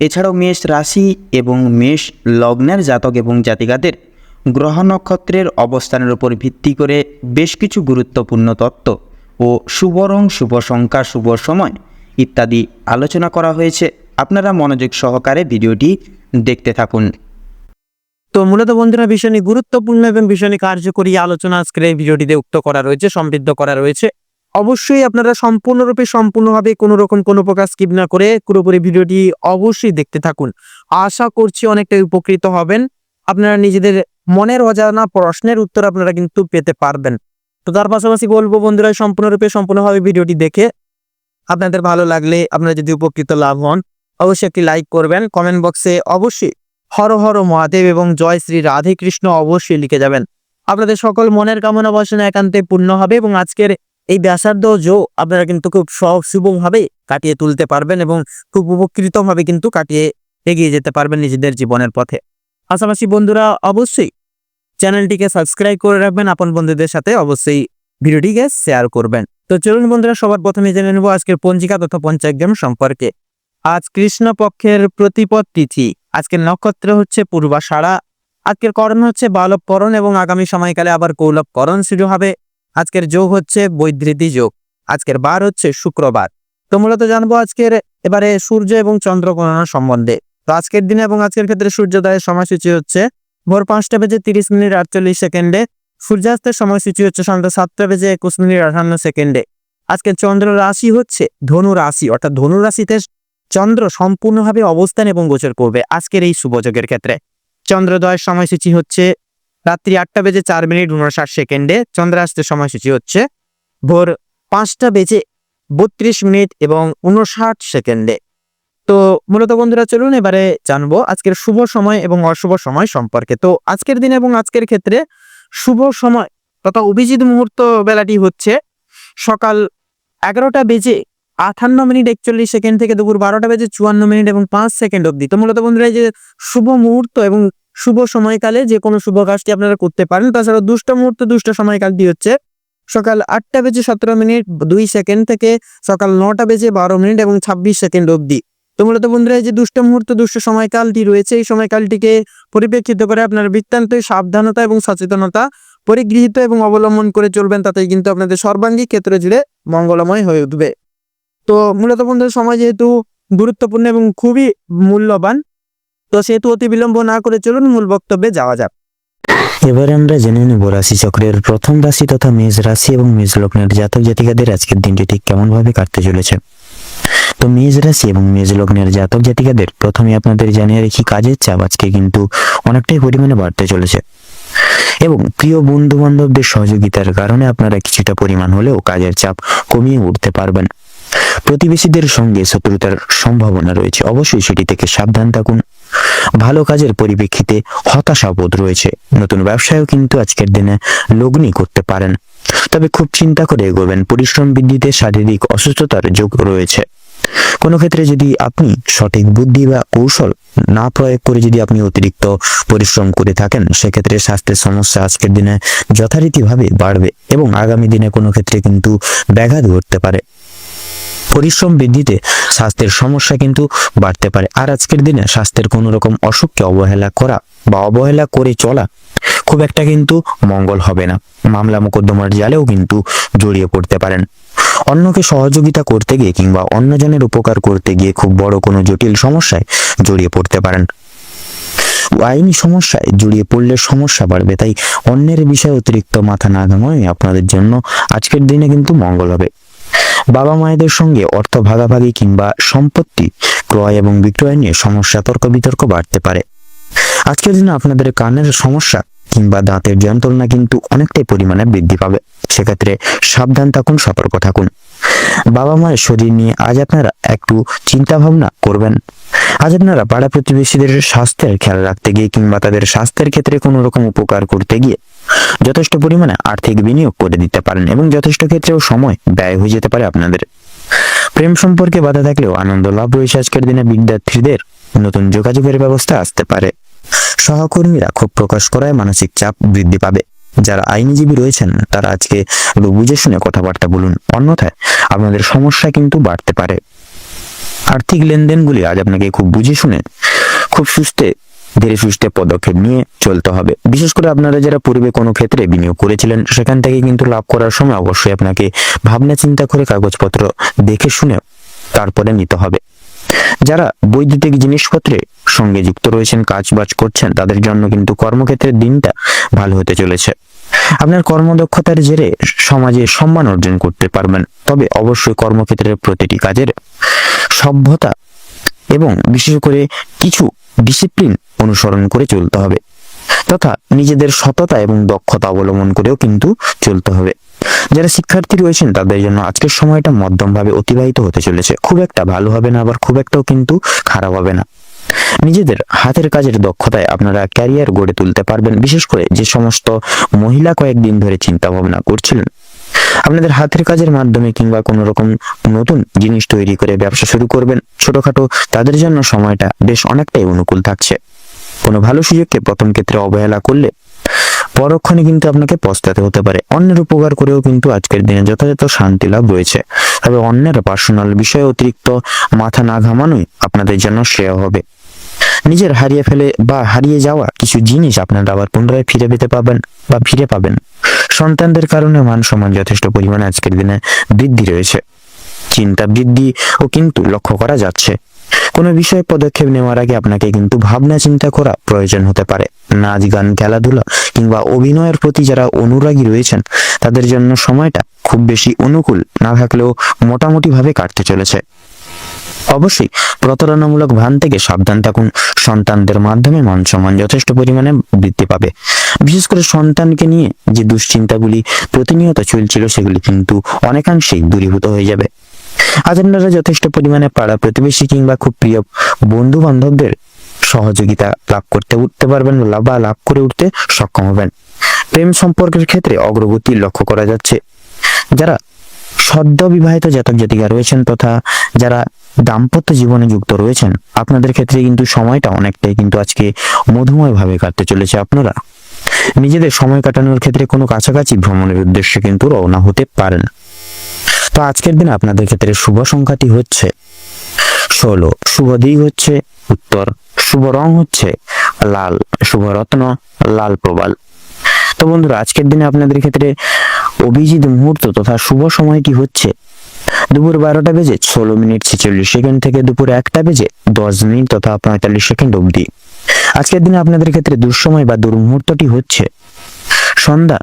এছাড়াও মেষ রাশি এবং মেষ লগ্নের জাতক এবং জাতিকাদের গ্রহ নক্ষত্রের অবস্থানের উপর ভিত্তি করে বেশ কিছু গুরুত্বপূর্ণ তত্ত্ব ও শুভ রং, শুভ সংখ্যা, শুভ সময় ইত্যাদি আলোচনা করা হয়েছে। আপনারা মনোযোগ সহকারে ভিডিওটি দেখতে থাকুন। তো মূলত বন্ধুরা, ভীষণই গুরুত্বপূর্ণ এবং ভীষণই কার্যকরী আলোচনা আজকের এই ভিডিওটিতে উক্ত করা রয়েছে, সমৃদ্ধ করা রয়েছে। অবশ্যই আপনারা সম্পূর্ণরূপে সম্পূর্ণভাবে কোনো রকম কোনো প্রকার স্কিপ না করে পুরোপুরি ভিডিওটি অবশ্যই দেখতে থাকুন। আশা করছি অনেকটা উপকৃত হবেন। আপনারা নিজেদের মনের অজানা প্রশ্নের উত্তর আপনারা কিন্তু পেতে পারবেন। তো তার পাশাপাশি বলব বন্ধুরা, সম্পূর্ণরূপে সম্পূর্ণভাবে ভিডিওটি দেখে আপনাদের ভালো লাগলে আপনারা যদি উপকৃত লাভ হন, অবশ্যই একটি লাইক করবেন। কমেন্ট বক্সে অবশ্যই হর হর মহাদেব এবং জয় শ্রী রাধে কৃষ্ণ অবশ্যই লিখে যাবেন। আপনাদের সকল মনের কামনা বাসনা একান্তে পূর্ণ হবে এবং আজকের এই ব্যাসার্ধ জো আপনারা কিন্তু খুব সহজ শুভভাবে কাটিয়ে তুলতে পারবেন এবং খুব উপকৃতভাবে কিন্তু কাটিয়ে এগিয়ে যেতে পারবেন নিজেদের জীবনের পথে। পাশাপাশি বন্ধুরা, অবশ্যই চ্যানেলটিকে সাবস্ক্রাইব করে রাখবেন, আপন বন্ধুদের সাথে অবশ্যই ভিডিওটিকে শেয়ার করবেন। তো চলুন বন্ধুরা, সবার প্রথমে জেনে নেব আজকের পঞ্জিকা তথা পঞ্চাগ্রাম সম্পর্কে। আজ কৃষ্ণ পক্ষের প্রতিপদ তিথি। আজকের নক্ষত্র হচ্ছে পূর্বাষাঢ়া। আজকের করণ হচ্ছে বালবকরণ এবং আগামী সময়কালে আবার কৌলভকরণ শুরু হবে। আজকের যোগ হচ্ছে বৈধৃতি যোগ, আজকের বার হচ্ছে শুক্রবার। তো মূলত জানব আজকের এবারে সূর্য এবং চন্দ্র গণনা সম্বন্ধে। তো আজকের দিনে এবং আজকের ক্ষেত্রে সূর্যোদয়ের সময়সূচি হচ্ছে ভোর পাঁচটা বেজে তিরিশ মিনিট আটচল্লিশ সেকেন্ডে, সূর্যাস্তের সময়সূচি হচ্ছে সন্ধ্যা সাতটা বেজে একুশ মিনিট আঠান্ন সেকেন্ডে। আজকের চন্দ্র রাশি হচ্ছে ধনু রাশি, অর্থাৎ ধনু রাশিতে চন্দ্র সম্পূর্ণভাবে অবস্থান এবং গোচর করবে আজকের এই শুভযোগের ক্ষেত্রে। চন্দ্রোদয়ের সময়সূচি হচ্ছে রাত্রি আটটা বেজে চার মিনিট উনষাট সেকেন্ডে চন্দ্রাস্তের সময়সূচি হচ্ছে ভোর পাঁচটা বেজে বত্রিশ মিনিট এবং উনষাট সেকেন্ডে। তো মূলত বন্ধুরা, চলুন এবারে জানব আজকের শুভ সময় এবং অশুভ সময় সম্পর্কে। তো আজকের দিন এবং আজকের ক্ষেত্রে শুভ সময় তথা অভিজিৎ মুহূর্ত বেলাটি হচ্ছে সকাল এগারোটা বেজে আটান্ন মিনিট একচল্লিশ সেকেন্ড থেকে দুপুর বারোটা বেজে চুয়ান্ন মিনিট এবং পাঁচ সেকেন্ড অবধি। তো মূলত বন্ধুরা, এই যে শুভ মুহূর্ত এবং শুভ সময়কালে যে কোনো শুভ কাজটি আপনারা করতে পারেন। তাছাড়া দুষ্ট মুহূর্ত দুষ্ট সময়কালটি হচ্ছে সকাল আটটা বেজে সতেরো মিনিট, দুই সেকেন্ড থেকে সকাল নটা বেজে বারো মিনিট এবং ছাব্বিশ সেকেন্ড অবধি। তো মূলত বন্ধুরা, এই যে দুষ্ট মুহূর্ত দুষ্ট সময়কালটি রয়েছে, এই সময়কালটিকে পরিপ্রেক্ষিত করে আপনার বৃত্তান্ত সাবধানতা এবং সচেতনতা পরিগৃহীত এবং অবলম্বন করে চলবেন, তাতেই কিন্তু আপনাদের সর্বাঙ্গিক ক্ষেত্র জুড়ে মঙ্গলময় হয়ে উঠবে। তো মূলত বন্ধুদের সময় যেহেতু গুরুত্বপূর্ণ এবং খুবই মূল্যবান তো সেহেতু অতি বিলম্ব না করে চলুন মূল বক্তব্যে যাওয়া যাক। এবারে আমরা জেনে নেব রাশি চক্রের প্রথম রাশি তথা মেষ রাশি এবং মেষ লগ্নের জাতক জাতিকাদের আজকের দিনটি ঠিক কেমন ভাবে কাটতে চলেছে। তো মেষ রাশি এবং মেষ লগ্নের জাতক জাতিকাদের প্রথমে আপনাদের জানিয়ে রেখি, কাজের চাপ আজকে কিন্তু অনেকটাই পরিমাণে বাড়তে চলেছে। এবং প্রিয় বন্ধু বান্ধবদের সহযোগিতার কারণে আপনারা কিছুটা পরিমাণ হলেও কাজের চাপ কমিয়ে উঠতে পারবেন। প্রতিবেশীদের সঙ্গে শত্রুতার সম্ভাবনা রয়েছে, অবশ্যই সেটি থেকে সাবধান থাকুন। ভালো কাজের পরিপ্রেক্ষিতে হতাশা বোধ রয়েছে। নতুন ব্যবসায়ও কিন্তু আজকের দিনে লগ্নি করতে পারেন। তবে খুব চিন্তা করে এগোবেন, পরিশ্রম বৃদ্ধিতে শারীরিক অসুস্থতার যোগ রয়েছে। কোনো ক্ষেত্রে যদি আপনি সঠিক বুদ্ধি বা কৌশল না প্রয়োগ করে যদি আপনি অতিরিক্ত পরিশ্রম করে থাকেন, সেক্ষেত্রে স্বাস্থ্যের সমস্যা আজকের দিনে যথারীতিভাবে বাড়বে এবং আগামী দিনে কোনো ক্ষেত্রে কিন্তু ব্যাঘাত ঘটতে পারে। পরিশ্রম বৃদ্ধিতে স্বাস্থ্যের সমস্যা কিন্তু বাড়তে পারে। আর আজকের দিনে স্বাস্থ্যের কোনো রকম অসুখকে অবহেলা করা বা অবহেলা করে চলা খুব একটা কিন্তু মঙ্গল হবে না। মামলা মোকদ্দমার জালেও কিন্তু জড়িয়ে পড়তে পারেন। অন্যকে সহযোগিতা করতে গিয়ে কিংবা অন্যজনের উপকার করতে গিয়ে খুব বড় কোনো জটিল সমস্যায় জড়িয়ে পড়তে পারেন। আইনি সমস্যায় জড়িয়ে পড়লে সমস্যা বাড়বে, তাই অন্যের বিষয়ে অতিরিক্ত মাথা না ঘামায় আপনাদের জন্য আজকের দিনে কিন্তু মঙ্গল হবে। বাবা মায়েদের সঙ্গে অর্থ ভাগাভাগি কিংবা সম্পত্তি ক্রয় এবং বিক্রয় নিয়ে সমস্যা তর্ক বিতর্ক বাড়তে পারে। আজকের দিনে আপনাদের কানের সমস্যা কিংবা দাঁতের যন্ত্রণা কিন্তু অনেকটাই পরিমাণে বৃদ্ধি পাবে। সেক্ষেত্রে সাবধান থাকুন, সতর্ক থাকুন। বাবা মায়ের শরীর নিয়ে আজ আপনারা একটু চিন্তা ভাবনা করবেন। আজ আপনারা পাড়া প্রতিবেশীদের স্বাস্থ্যের খেয়াল রাখতে গিয়ে কিংবা তাদের স্বাস্থ্যের ক্ষেত্রে কোনো রকম উপকার করতে গিয়ে যথেষ্ট পরিমাণে আর্থিক বিনিয়োগ করে দিতে পারেন এবং যথেষ্ট ক্ষেত্রেও সময় ব্যয় হয়ে যেতে পারে আপনাদের। প্রেম সম্পর্কে বাধা থাকলেও আনন্দ লাভ রয়েছে আজকের দিনে বিদ্যার্থীদের। নতুন যোগাযোগের ব্যবস্থা আসতে পারে। সহকর্মীরা ক্ষোভ প্রকাশ করায় মানসিক চাপ বৃদ্ধি পাবে। যারা আইনজীবী রয়েছেন, তারা আজকে বুঝে শুনে কথাবার্তা বলুন। অন্যথায় আপনাদের সমস্যা কিন্তু বাড়তে পারে। আর্থিক লেনদেনগুলি আজ আপনাকে খুব বুঝে শুনে, খুব সুস্থে ধীরে সুস্থে পদক্ষেপ নিয়ে চলতে হবে। বিশেষ করে আপনারা যারা পূর্বে কোনো ক্ষেত্রে বিনিয়োগ করেছিলেন, সেখান থেকে কিন্তু লাভ করার সময় অবশ্যই আপনাকে ভাবনা চিন্তা করে কাগজপত্র দেখে শুনে তারপরে নিতে হবে। যারা বৈদ্যুতিক জিনিসপত্রে সঙ্গে যুক্ত রয়েছেন, কাজ বাজ করছেন, তাদের জন্য কিন্তু কর্মক্ষেত্রের দিনটা ভালো হতে চলেছে। আপনার কর্মদক্ষতার জেরে সমাজে সম্মান অর্জন করতে পারবেন। তবে অবশ্যই কর্মক্ষেত্রের প্রতিটি কাজের সভ্যতা এবং বিশেষ করে কিছু ডিসিপ্লিন অনুসরণ করে চলতে হবে, তথা নিজেদের সততা এবং দক্ষতা অবলম্বন করেও কিন্তু চলতে হবে। যারা শিক্ষার্থী রয়েছেন, তাদের জন্য আজকের সময়টা মধ্যমভাবে অতিবাহিত হতে চলেছে। খুব একটা ভালো হবে না, আবার খুব একটাও কিন্তু খারাপ হবে না। নিজেদের হাতের কাজের দক্ষতায় আপনারা ক্যারিয়ার গড়ে তুলতে পারবেন। বিশেষ করে যে সমস্ত মহিলা কয়েকদিন ধরে চিন্তা ভাবনা করছিলেন, আপনাদের হাতের কাজের মাধ্যমে কিংবা কোনো রকম নতুন জিনিস তৈরি করে ব্যবসা শুরু করবেন। ছোটখাটো তাদের জন্য সময়টা বেশ অনেকটাই অনুকূল থাকছে। কোনো ভালো সুযোগকে প্রথম ক্ষেত্রে অবহেলা করলে পরক্ষণে কিন্তু আপনাকে পস্তাতে হতে পারে। অন্যের উপকার করেও কিন্তু আজকের দিনে যথাযথ শান্তি লাভ রয়েছে তবে অন্যের পার্সোনাল বিষয়ে অতিরিক্ত মাথা না ঘামানোই আপনাদের জন্য শ্রেয় হবে। নিজের হারিয়ে ফেলে বা হারিয়ে যাওয়া কিছু জিনিস আপনারা আবার পুনরায় ফিরে পেতে পাবেন বা ফিরে পাবেন। সন্তানদের কারণে মান সম্মান যথেষ্ট পরিমাণে আজকের দিনে বৃদ্ধি রয়েছে। চিন্তা বৃদ্ধি ও কিন্তু লক্ষ্য করা যাচ্ছে। কোনো বিষয়ে পদক্ষেপ নেওয়ার আগে আপনাকে কিন্তু ভাবনা চিন্তা করা প্রয়োজন হতে পারে। নাচ, গান, খেলাধুলা কিংবা অভিনয়ের প্রতি যারা অনুরাগী রয়েছেন, তাদের জন্য সময়টা খুব বেশি অনুকূল না থাকলেও মোটামুটি ভাবে কাটতে চলেছে। অবশ্যই প্রতারণামূলক ভান থেকে সাবধান থাকুন। সন্তানদের মাধ্যমে মান সম্মান যথেষ্ট পরিমাণে বৃদ্ধি পাবে। বিশেষ করে সন্তানকে নিয়ে যে দুশ্চিন্তাগুলি প্রতিনিয়ত চলছিল, সেগুলি কিন্তু অনেকাংশেই দূরীভূত হয়ে যাবে। আজ আপনারা যথেষ্ট পরিমাণে পাড়া প্রতিবেশী কিংবা খুব প্রিয় বন্ধু বান্ধবদের সহযোগিতা লাভ করতে উঠতে পারবেন বা লাভ করে উঠতে সক্ষম হবেন। প্রেম সম্পর্কের ক্ষেত্রে অগ্রগতি লক্ষ্য করা যাচ্ছে। যারা সদ্য বিবাহিত জাতক জাতিকা রয়েছেন তথা যারা দাম্পত্য জীবনে যুক্ত রয়েছেন, আপনাদের ক্ষেত্রে কিন্তু সময়টা অনেকটাই কিন্তু আজকে মধুময় ভাবে কাটতে চলেছে আপনারা। নিজেদের সময় কাটানোর ক্ষেত্রে কোনো কাছাকাছি ভ্রমণের উদ্দেশ্যে কিন্তু রওনা হতে পারেন। তো আজকের দিন আপনাদের ক্ষেত্রে শুভ সংখ্যাটি হচ্ছে ষোলো। শুভ দিক হচ্ছে উত্তর। শুভ রং হচ্ছে লাল। শুভ রত্ন, লাল প্রবাল। তো বন্ধুরা, আজকের দিনে আপনাদের ক্ষেত্রে অভিজিৎ মুহূর্ত তথা শুভ সময়টি হচ্ছে দুপুর বারোটা বেজে ষোলো মিনিট ছেচল্লিশ সেকেন্ড থেকে দুপুর একটা বেজে দশ মিনিট তথা পঁয়তাল্লিশ সেকেন্ড অবধি। আজকের দিনে আপনাদের ক্ষেত্রে দুঃসময় বা দুর্মুহূর্তটি হচ্ছে সন্ধ্যা।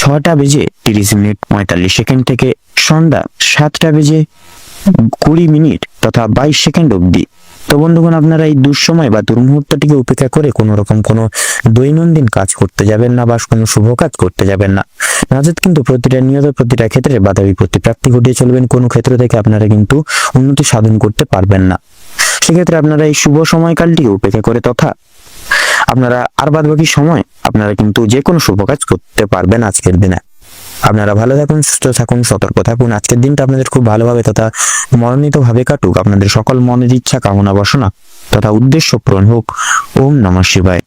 ছটা বেজে তিরিশ মিনিট পঁয়তাল্লিশ সেকেন্ড থেকে সন্ধ্যা সাতটা বেজে কুড়ি মিনিট তথা বাইশ সেকেন্ড অবধি। তো বন্ধুগণ, আপনারা এই দুঃসময় বা দুর্মুহূর্তটিকে উপেক্ষা করে কোনো রকম কোনো দৈনন্দিন কাজ করতে যাবেন না বা কোনো শুভ কাজ করতে যাবেন না। নাজাদ কিন্তু প্রতিটা নিয়ত প্রতিটা ক্ষেত্রে বাধা বিপত্তি প্রাপ্তি ঘটিয়ে চলবেন। কোনো ক্ষেত্র থেকে আপনারা কিন্তু উন্নতি সাধন করতে পারবেন না। সেক্ষেত্রে আপনারা এই শুভ সময়কালটিকে উপেক্ষা করে তথা আপনারা আর বাদ বাকি সময় আপনারা কিন্তু যে কোনো শুভ কাজ করতে পারবেন আজকের দিনে। আপনারা ভালো থাকুন, সুস্থ থাকুন, সতর্ক থাকুন। আজকের দিনটা আপনাদের খুব ভালোভাবে তথা মনোনীত ভাবে কাটুক। আপনাদের সকল মনের ইচ্ছা, কামনা, বাসনা তথা উদ্দেশ্য পূরণ হোক। ওম নমঃ শিবায়।